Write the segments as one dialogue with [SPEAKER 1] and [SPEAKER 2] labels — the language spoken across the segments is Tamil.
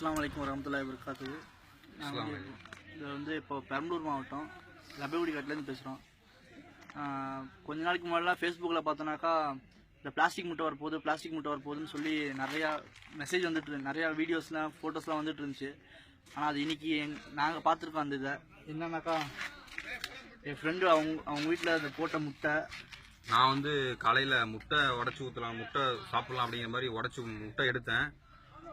[SPEAKER 1] அஸ்ஸலாமு அலைக்கும் வரமத்துல்லாஹி வபரகாத்துஹு. நான் வந்து இது வந்து இப்போ பெரம்பலூர் மாவட்டம் லபகுடி காட்டிலேருந்து பேசுகிறோம் கொஞ்ச நாளைக்கு முன்னாடிலாம் ஃபேஸ்புக்கில் பார்த்தோன்னாக்கா இந்த பிளாஸ்டிக் முட்டை வரப்போகுது பிளாஸ்டிக் முட்டை வரப்போகுதுன்னு சொல்லி நிறையா மெசேஜ் வந்துட்டு நிறையா வீடியோஸ்லாம் ஃபோட்டோஸ்லாம் வந்துட்டு இருந்துச்சு. ஆனால் அது இன்னைக்கு நாங்கள் பார்த்துருக்கோம் அந்த இதை. என்னன்னாக்கா என் ஃப்ரெண்டு அவங்க அவங்க வீட்டில் அந்த போட்ட முட்டை.
[SPEAKER 2] நான் வந்து காலையில முட்டை உடைச்சு ஊத்தலாம் முட்டை சாப்பிடலாம் அப்படிங்கிற மாதிரி உடைச்சு முட்டை எடுத்தேன்.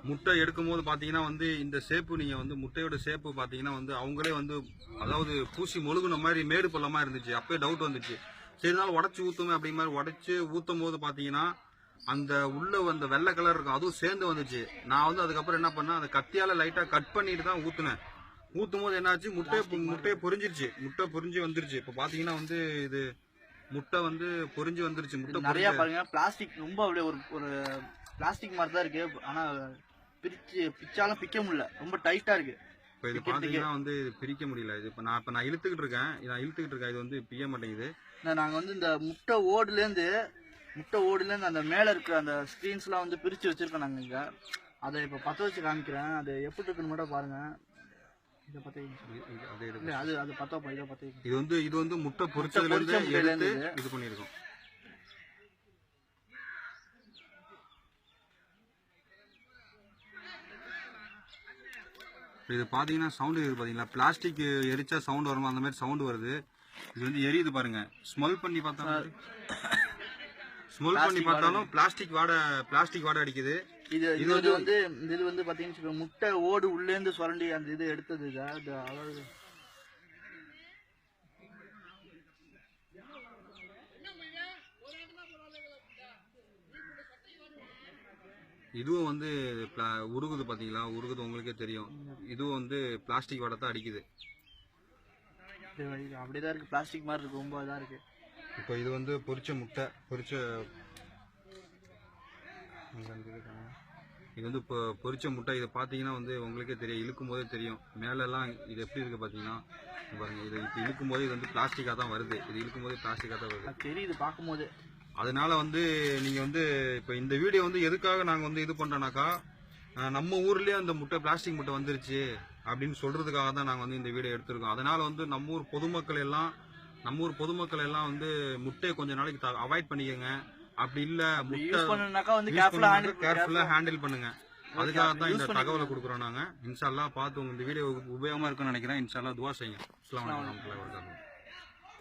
[SPEAKER 2] முட்டை எடுக்கும் போது பார்த்தீங்கன்னா வந்து இந்த சேப்பு நீங்கள் வந்து முட்டையோட சேப்பு பார்த்தீங்கன்னா வந்து அவங்களே வந்து அதாவது பூசி மொழுகுன மாதிரி மேடு பள்ளமாக இருந்துச்சு. அப்பயே டவுட் வந்துச்சு. சரி உடச்சி ஊற்றுமே ஊத்துமே அப்படிங்கிற மாதிரி உடச்சி ஊற்றும் போது பார்த்தீங்கன்னா அந்த உள்ள வந்த வெள்ளை கலர் இருக்கும். அதுவும் சேர்ந்து வந்துச்சு. நான் வந்து அதுக்கப்புறம் என்ன பண்ணேன் அந்த கத்தியால் லைட்டாக கட் பண்ணிட்டு தான் ஊற்றுனேன் ஊற்றும் போது என்னாச்சு? முட்டை முட்டையை பொரிஞ்சிருச்சு. முட்டை பொரிஞ்சு வந்துருச்சு. இப்போ பார்த்தீங்கன்னா வந்து இது முட்டை வந்து பொரிஞ்சு வந்துருச்சு முட்டை
[SPEAKER 1] நிறையா பாருங்க பிளாஸ்டிக் ரொம்ப அப்படியே ஒரு ஒரு பிளாஸ்டிக் மாதிரி தான் இருக்கு. ஆனால் பிரிச்சு பிச்சாலும் பிக்க முடியல. ரொம்ப டைட்டாக இருக்கு.
[SPEAKER 2] இப்போ இது பாத்தீங்கன்னா வந்து இது பிரிக்க முடியல. இது இப்போ நான் இப்போ நான் இழுத்துக்கிட்டு இருக்கேன். நான் இழுத்துக்கிட்டு இருக்கேன். இது வந்து பிய மாட்டேங்குது.
[SPEAKER 1] நாங்கள் வந்து இந்த முட்டை ஓடுலேருந்து முட்டை ஓடுலேருந்து அந்த மேலே இருக்கிற அந்த ஸ்க்ரீன்ஸ்லாம் வந்து பிரித்து வச்சிருக்கோம் நாங்கள் இங்கே. அதை இப்போ பற்ற வச்சு காமிக்கிறேன். அது எப்படி இருக்குன்னு மட்டும் பாருங்க. இதை பற்றி
[SPEAKER 2] இது- இது- அது
[SPEAKER 1] அது இதை பற்றி
[SPEAKER 2] இது வந்து இது வந்து முட்டை பொரிச்சதுல இருந்து
[SPEAKER 1] பொரிச்ச முட்டையில
[SPEAKER 2] எடுத்து இது பண்ணிருக்கோம் இது பாத்தீங்கன்னா சவுண்ட் இருக்குது பாத்தீங்களா பிளாஸ்டிக் எரிச்சா சவுண்ட் வருமா? அந்த மாதிரி சவுண்ட் வருது. இது வந்து எரியுது பாருங்க. ஸ்மெல் பண்ணி பார்த்தா ஸ்மெல் பண்ணி பார்த்தாலும் பிளாஸ்டிக் வாடை பிளாஸ்டிக் வாடை அடிக்குது.
[SPEAKER 1] இது இது வந்து வந்து இது வந்து வச்சுக்கோங்க, முட்டை ஓடு உள்ளேருந்து சுரண்டி அந்த இது எடுத்தது அதாவது
[SPEAKER 2] இதுவும் வந்து உருகுது பாத்தீங்களா? உருகுது உங்களுக்கே தெரியும். இதுவும் வந்து பிளாஸ்டிக் வாடை தான் அடிக்குது.
[SPEAKER 1] அப்படியே தான் இருக்குது பிளாஸ்டிக் மாதிரி இருக்கு ரொம்ப இதாக இருக்குது
[SPEAKER 2] இப்போ இது வந்து பொரிச்ச முட்டை பொரிச்ச இது வந்து இப்போ பொரிச்ச முட்டை இதை பார்த்தீங்கன்னா வந்து உங்களுக்கே தெரியும் இழுக்கும் போதே தெரியும். மேலெல்லாம் இது எப்படி இருக்கு பார்த்தீங்கன்னா இங்க பாருங்க இது இப்போ இழுக்கும் போது இது வந்து பிளாஸ்டிக்காக தான் வருது. இது இழுக்கும் போது பிளாஸ்டிக்காக தான் வருது.
[SPEAKER 1] தெரியுது பார்க்கும்போது.
[SPEAKER 2] அதனால வந்து நீங்கள் வந்து இப்போ இந்த வீடியோ வந்து எதுக்காக நாங்கள் வந்து இது பண்ணுறோன்னாக்கா நம்ம ஊர்லேயே அந்த முட்டை பிளாஸ்டிக் முட்டை வந்துருச்சு அப்படின்னு சொல்றதுக்காக தான் நாங்கள் வந்து இந்த வீடியோ எடுத்திருக்கோம். அதனால வந்து நம்ம ஊர் பொதுமக்கள் எல்லாம் நம்ம ஊர் பொதுமக்கள் எல்லாம் வந்து முட்டையை கொஞ்ச நாளைக்கு அவாய்ட் பண்ணிக்கோங்க. அப்படி இல்லை முட்டை
[SPEAKER 1] கேர்ஃபுல்லாக ஹேண்டில்
[SPEAKER 2] பண்ணுங்க. அதுக்காக தான் இந்த தகவலை கொடுக்குறோம் நாங்கள் இன்ஷால்லா பார்த்து உங்க இந்த வீடியோ உபயோகமாக இருக்கும்னு நினைக்கிறேன். இன்ஷால்லா துவா செய்யுங்க. வரஹ்மத்துல்லாஹி வபரகாத்துஹு.